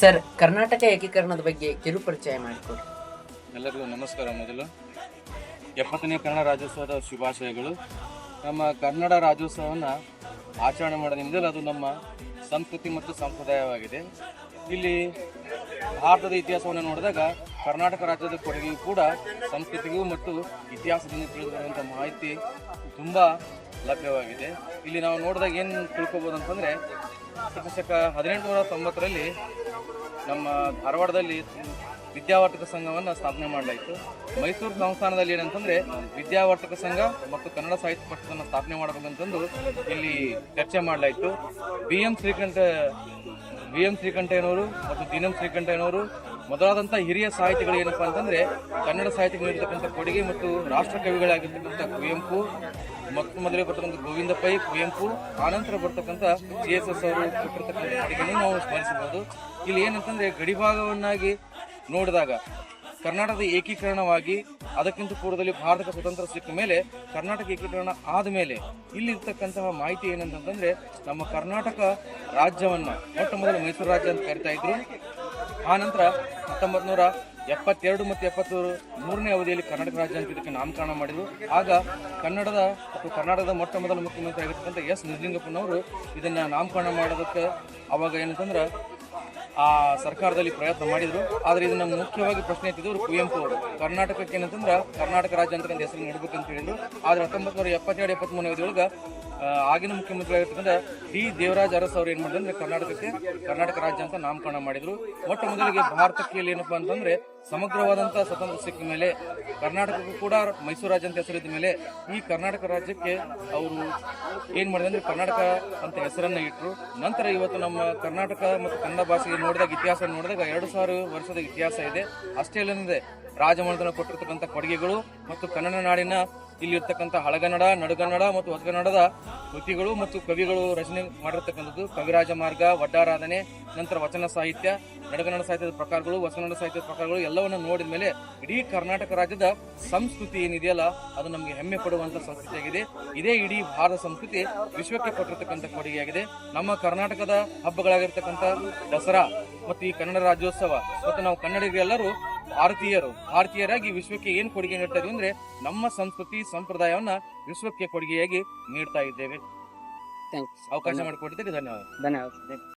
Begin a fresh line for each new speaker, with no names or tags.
Sir, Karnataka ಏಕೀಕರಣದ ಬಗ್ಗೆ ಕಿರು ಪರಿಚಯ ಮಾಡಿಕೊಡಿ.
ಎಲ್ಲರಿಗೂ ನಮಸ್ಕಾರ ಮೊದಲು. ಎಪ್ಪತ್ತನೇ ಕನ್ನಡ ರಾಜ್ಯೋತ್ಸವದ ಶುಭಾಶಯಗಳು. ನಮ್ಮ ಕನ್ನಡ ರಾಜ್ಯೋತ್ಸವವನ್ನು ಆಚರಣೆ ಮಾಡೋದ್ರಿಂದಲೇ ಅದು ನಮ್ಮ ಸಂಸ್ಕೃತಿ ಮತ್ತು ಸಂಪ್ರದಾಯವಾಗಿದೆ. ಇಲ್ಲಿ ಭಾರತದ ಇತಿಹಾಸವನ್ನು ನೋಡಿದಾಗ ಕರ್ನಾಟಕ ರಾಜ್ಯದ ಕೊಡುಗೆಯೂ ಕೂಡ ಸಂಸ್ಕೃತಿಗೂ ಮತ್ತು ಇತಿಹಾಸದಿಂದ ತಿಳಿದಿರುವಂಥ ಮಾಹಿತಿ ತುಂಬ ಲಭ್ಯವಾಗಿದೆ. ಇಲ್ಲಿ ನಾವು ನೋಡಿದಾಗ ಏನು ತಿಳ್ಕೊಬೋದು ಅಂತಂದರೆ ಕ್ರಿಸ್ತಶಕ ಹದಿನೆಂಟುನೂರ ತೊಂಬತ್ತರಲ್ಲಿ ನಮ್ಮ ಧಾರವಾಡದಲ್ಲಿ ವಿದ್ಯಾವರ್ತಕ ಸಂಘವನ್ನು ಸ್ಥಾಪನೆ ಮಾಡಲಾಯಿತು. ಮೈಸೂರು ಸಂಸ್ಥಾನದಲ್ಲಿ ಏನಂತಂದ್ರೆ ವಿದ್ಯಾವರ್ತಕ ಸಂಘ ಮತ್ತು ಕನ್ನಡ ಸಾಹಿತ್ಯ ಪಕ್ಷವನ್ನು ಸ್ಥಾಪನೆ ಮಾಡಬೇಕಂತಂದು ಇಲ್ಲಿ ಚರ್ಚೆ ಮಾಡಲಾಯಿತು. B M Srikantha, B M ಶ್ರೀಕಂಠಯ್ಯನವರು ಮತ್ತು ದಿನಂ ಶ್ರೀಕಂಠಯ್ಯನವರು ಮೊದಲಾದಂಥ ಹಿರಿಯ ಸಾಹಿತಿಗಳು ಏನಪ್ಪಾ ಅಂತಂದ್ರೆ ಕನ್ನಡ ಸಾಹಿತ್ಯಕ್ಕೆ ನೀಡಿರ್ತಕ್ಕಂಥ ಕೊಡುಗೆ ಮತ್ತು ರಾಷ್ಟ್ರ ಕವಿಗಳಾಗಿರ್ತಕ್ಕಂಥ ಕುವೆಂಪು ಮೊತ್ತ ಮೊದಲೇ ಬರ್ತಕ್ಕಂಥ ಗೋವಿಂದ ಪೈ ಕುವೆಂಪು, ಆನಂತರ ಬರ್ತಕ್ಕಂಥ ಜಿ ಎಸ್ ಎಸ್ ಅವರು ಕೊಟ್ಟಿರ್ತಕ್ಕಂಥ ಕೊಡುಗೆಯನ್ನು ನಾವು ಸ್ಮರಿಸಬಹುದು. ಇಲ್ಲಿ ಏನಂತಂದ್ರೆ ಗಡಿಭಾಗವನ್ನಾಗಿ ನೋಡಿದಾಗ ಕರ್ನಾಟಕದ ಏಕೀಕರಣವಾಗಿ ಅದಕ್ಕಿಂತ ಪೂರ್ವದಲ್ಲಿ ಭಾರತದ ಸ್ವತಂತ್ರ ಸಿಕ್ಕ ಮೇಲೆ ಕರ್ನಾಟಕ ಏಕೀಕರಣ ಆದ ಮೇಲೆ ಇಲ್ಲಿರ್ತಕ್ಕಂತಹ ಮಾಹಿತಿ ಏನಂತಂದ್ರೆ ನಮ್ಮ ಕರ್ನಾಟಕ ರಾಜ್ಯವನ್ನ, ಮೊಟ್ಟ ಮೊದಲು ಮೈಸೂರು ರಾಜ್ಯ ಅಂತ ಕರಿತಾ ಇದ್ರು. ಆ ನಂತರ ಹತ್ತೊಂಬತ್ತು ನೂರ ಎಪ್ಪತ್ತೆರಡು ಮತ್ತು ಎಪ್ಪತ್ತೂರು ಮೂರನೇ ಅವಧಿಯಲ್ಲಿ ಕರ್ನಾಟಕ ರಾಜ್ಯ ಅಂತ ಇದಕ್ಕೆ ನಾಮಕರಣ ಮಾಡಿದ್ರು. ಆಗ ಕನ್ನಡದ ಅಥವಾ ಕರ್ನಾಟಕದ ಮೊಟ್ಟ ಮೊದಲ ಮುಖ್ಯಮಂತ್ರಿ ಆಗಿರ್ತಕ್ಕಂಥ ಎಸ್ ನಿಜಲಿಂಗಪ್ಪನವರು ಇದನ್ನು ನಾಮಕರಣ ಮಾಡೋದಕ್ಕೆ ಅವಾಗ ಏನಂತಂದ್ರೆ ಆ ಸರ್ಕಾರದಲ್ಲಿ ಪ್ರಯತ್ನ ಮಾಡಿದರು. ಆದರೆ ಇದನ್ನು ಮುಖ್ಯವಾಗಿ ಪ್ರಶ್ನೆ ಎತ್ತಿದವರು ಕುವೆಂಪು ಅವರು. ಕರ್ನಾಟಕಕ್ಕೆ ಏನಂತಂದ್ರೆ ಕರ್ನಾಟಕ ರಾಜ್ಯ ಅಂತ ಒಂದು ಹೆಸರು ನೀಡಬೇಕಂತ ಹೇಳಿದರು. ಆದರೆ ಹತ್ತೊಂಬತ್ತು ನೂರ ಎಪ್ಪತ್ತೆರಡು, ಎಪ್ಪತ್ತ್ಮೂರನೇ ಅವಧಿಯೊಳಗೆ ಆಗಿನ ಮುಖ್ಯಮಂತ್ರಿ ಆಗಿರ್ತಕ್ಕಂಥ ಡಿ ದೇವರಾಜ್ ಅರಸ್ ಅವ್ರು ಏನ್ ಮಾಡಿದ್ರೆ ಕರ್ನಾಟಕಕ್ಕೆ ಕರ್ನಾಟಕ ರಾಜ್ಯ ಅಂತ ನಾಮಕರಣ ಮಾಡಿದ್ರು. ಮೊಟ್ಟ ಮೊದಲಿಗೆ ಭಾರತಕ್ಕೆ ಏನಪ್ಪಾ ಅಂತಂದ್ರೆ ಸಮಗ್ರವಾದಂತ ಸ್ವತಂತ್ರ ಸಿಕ್ಕ ಮೇಲೆ ಕರ್ನಾಟಕಕ್ಕೂ ಕೂಡ ಮೈಸೂರು ರಾಜ್ಯ ಅಂತ ಹೆಸರಿದ ಮೇಲೆ ಈ ಕರ್ನಾಟಕ ರಾಜ್ಯಕ್ಕೆ ಅವರು ಏನು ಮಾಡಿದ್ರೆ ಅಂದ್ರೆ ಕರ್ನಾಟಕ ಅಂತ ಹೆಸರನ್ನ ಇಟ್ಟರು ನಂತರ ಇವತ್ತು ನಮ್ಮ ಕರ್ನಾಟಕ ಮತ್ತು ಕನ್ನಡ ಭಾಷೆಗೆ ನೋಡಿದಾಗ ಇತಿಹಾಸ ನೋಡಿದಾಗ ಎರಡು ಸಾವಿರ ವರ್ಷದ ಇತಿಹಾಸ ಇದೆ. ಅಷ್ಟೇ ಅಲ್ಲದೆ ರಾಜಮನೆತನ ಕೊಟ್ಟಿರ್ತಕ್ಕಂಥ ಕೊಡುಗೆಗಳು ಮತ್ತು ಕನ್ನಡ ನಾಡಿನ ಇಲ್ಲಿರ್ತಕ್ಕಂಥ ಹಳಗನ್ನಡ, ನಡುಗನ್ನಡ ಮತ್ತು ಹೊಸಗನ್ನಡದ ಕೃತಿಗಳು ಮತ್ತು ಕವಿಗಳು ರಚನೆ ಮಾಡಿರ್ತಕ್ಕಂಥದ್ದು ಕವಿರಾಜ ಮಾರ್ಗ, ವಡ್ಡಾರಾಧನೆ, ನಂತರ ವಚನ ಸಾಹಿತ್ಯ, ನಡುಗನ್ನಡ ಸಾಹಿತ್ಯದ ಪ್ರಕಾರಗಳು, ಹೊಸಗನ್ನಡ ಸಾಹಿತ್ಯದ ಪ್ರಕಾರಗಳು ಎಲ್ಲವನ್ನು ನೋಡಿದ ಮೇಲೆ ಇಡೀ ಕರ್ನಾಟಕ ರಾಜ್ಯದ ಸಂಸ್ಕೃತಿ ಏನಿದೆಯಲ್ಲ, ಅದು ನಮಗೆ ಹೆಮ್ಮೆ ಪಡುವಂತ ಸಂಸ್ಕೃತಿಯಾಗಿದೆ. ಇದೇ ಇಡೀ ಭಾರತ ಸಂಸ್ಕೃತಿ ವಿಶ್ವಕ್ಕೆ ಕೊಟ್ಟಿರ್ತಕ್ಕಂಥ ಕೊಡುಗೆಯಾಗಿದೆ. ನಮ್ಮ ಕರ್ನಾಟಕದ ಹಬ್ಬಗಳಾಗಿರ್ತಕ್ಕಂಥ ದಸರಾ ಮತ್ತು ಈ ಕನ್ನಡ ರಾಜ್ಯೋತ್ಸವ ಮತ್ತು ನಾವು ಕನ್ನಡಿಗರೆಲ್ಲರೂ ಭಾರತೀಯರು ಭಾರತೀಯರಾಗಿ ವಿಶ್ವಕ್ಕೆ ಏನು ಕೊಡುಗೆ ನೀಡ್ತಾ ಇದೀವಿ ಅಂದ್ರೆ ನಮ್ಮ ಸಂಸ್ಕೃತಿ ಸಂಪ್ರದಾಯವನ್ನ ವಿಶ್ವಕ್ಕೆ ಕೊಡುಗೆಯಾಗಿ ನೀಡ್ತಾ ಇದ್ದೇವೆ. ಅವಕಾಶ ಮಾಡಿಕೊಟ್ಟಿದ್ದಕ್ಕೆ ಧನ್ಯವಾದ.
ಧನ್ಯವಾದ.